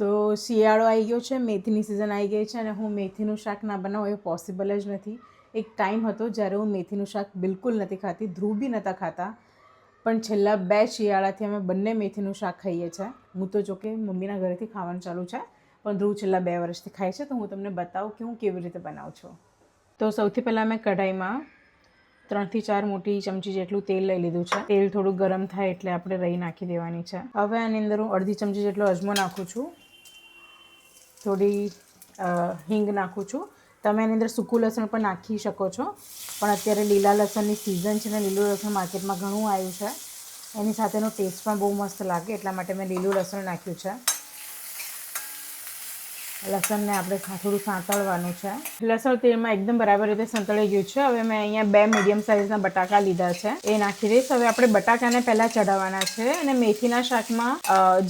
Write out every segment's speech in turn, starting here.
તો શિયાળો આવી ગયો છે, મેથીની સિઝન આવી ગઈ છે અને હું મેથીનું શાક ના બનાવું એ પોસિબલ જ નથી. એક ટાઈમ હતો જ્યારે હું મેથીનું શાક બિલકુલ નથી ખાતી, ધ્રુવ બી નહોતા ખાતા. પણ છેલ્લા બે શિયાળાથી અમે બંને મેથીનું શાક ખાઈએ છીએ હું તો જોકે મમ્મીના ઘરેથી ખાવાનું ચાલુ છે, પણ ધ્રુવ છેલ્લા બે વર્ષથી ખાય છે, તો હું તમને બતાવું કે હું કેવી રીતે બનાવું છું. તો સૌથી પહેલાં મેં કઢાઈમાં ત્રણથી ચાર મોટી ચમચી જેટલું તેલ લઈ લીધું છે. તેલ થોડું ગરમ થાય એટલે આપણે રહી નાખી દેવાની છે. હવે આની અંદર હું અડધી ચમચી જેટલો અજમો નાખું છું. થોડી હિંગ નાખું છું. તમે એની અંદર સૂકું લસણ પણ નાખી શકો છો. પણ અત્યારે લીલા લસણની સિઝન છે ને, લીલું લસણ માર્કેટમાં ઘણું આવ્યું છે. એની સાથેનો ટેસ્ટ પણ બહુ મસ્ત લાગે, એટલા માટે મેં લીલું લસણ નાખ્યું છે. લસણને આપણે થોડું સાંતળવાનું છે. લસણ તેલમાં એકદમ બરાબર રીતે સંતળાઈ ગયું છે. હવે મેં અહીંયા બે મીડિયમ સાઇઝના બટાકા લીધા છે. એ નાખી દઈશ. હવે આપણે બટાકાને પહેલાં ચડાવવાના છે અને મેથીના શાકમાં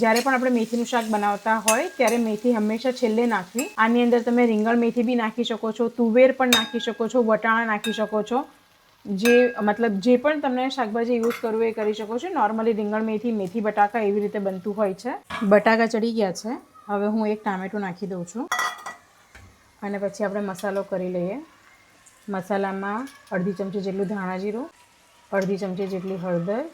જ્યારે પણ આપણે મેથીનું શાક બનાવતા હોય, ત્યારે મેથી હંમેશા છેલ્લે નાખવી. આની અંદર તમે રીંગણ મેથી બી નાખી શકો છો. તુવેર પણ નાખી શકો છો. વટાણા નાખી શકો છો. જે, મતલબ જે પણ તમને શાકભાજી યુઝ કરવું એ કરી શકો છો. નોર્મલી રીંગણ મેથી મેથી બટાકા એવી રીતે બનતું હોય છે. બટાકા ચડી ગયા છે. હવે હું એક ટામેટું નાખી દઉં છું. અને પછી આપણે મસાલો કરી લઈએ. મસાલામાં અડધી ચમચી જેટલું ધાણા જીરું, અડધી ચમચી જેટલી હળદર.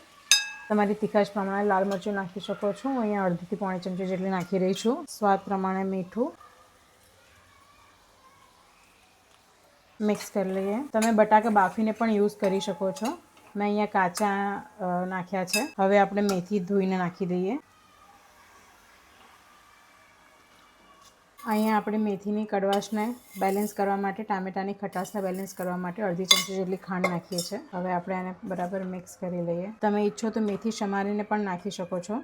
તમારી તીખાશ પ્રમાણે લાલ મરચું નાખી શકો છો. હું અહીંયા અડધીથી પોણી ચમચી જેટલી નાખી રહી છું. સ્વાદ પ્રમાણે મીઠું મિક્સ કરી લઈએ. તમે બટાકા બાફીને પણ યુઝ કરી શકો છો. મેં અહીંયા કાચા નાખ્યા છે. હવે આપણે મેથી ધોઈને નાખી દઈએ. અહીંયા આપણે મેથીની કડવાશને બેલેન્સ કરવા માટે, ટામેટાની ખટાશને બેલેન્સ કરવા માટે અડધી ચમચી જેટલી ખાંડ નાખીએ છીએ. હવે આપણે આને બરાબર મિક્સ કરી લઈએ. તમે ઈચ્છો તો મેથી સમારીને પણ નાખી શકો છો.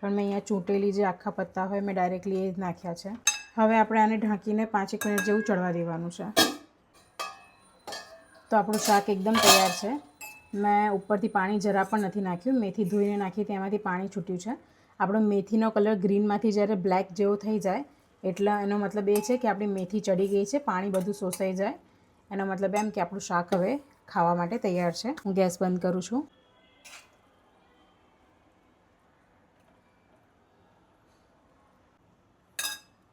પણ મેં અહીંયા ચૂંટેલી જે આખા પત્તા હોય મેં ડાયરેક્ટલી એ જ નાખ્યા છે. હવે આપણે આને ઢાંકીને પાંચેક મિનિટ જેવું ચડવા દેવાનું છે. તો આપણું શાક એકદમ તૈયાર છે. મેં ઉપરથી પાણી જરા પણ નથી નાખ્યું. મેથી ધોઈને નાખી તેમાંથી પાણી છૂટ્યું છે. આપણો મેથીનો કલર ગ્રીનમાંથી જ્યારે બ્લેક જેવો થઈ જાય એટલે એનો મતલબ એ છે કે આપણી મેથી ચડી ગઈ છે, પાણી બધું શોષાઈ જાય. એનો મતલબ એમ કે આપણું શાક હવે ખાવા માટે તૈયાર છે. હું ગેસ બંધ કરું છું.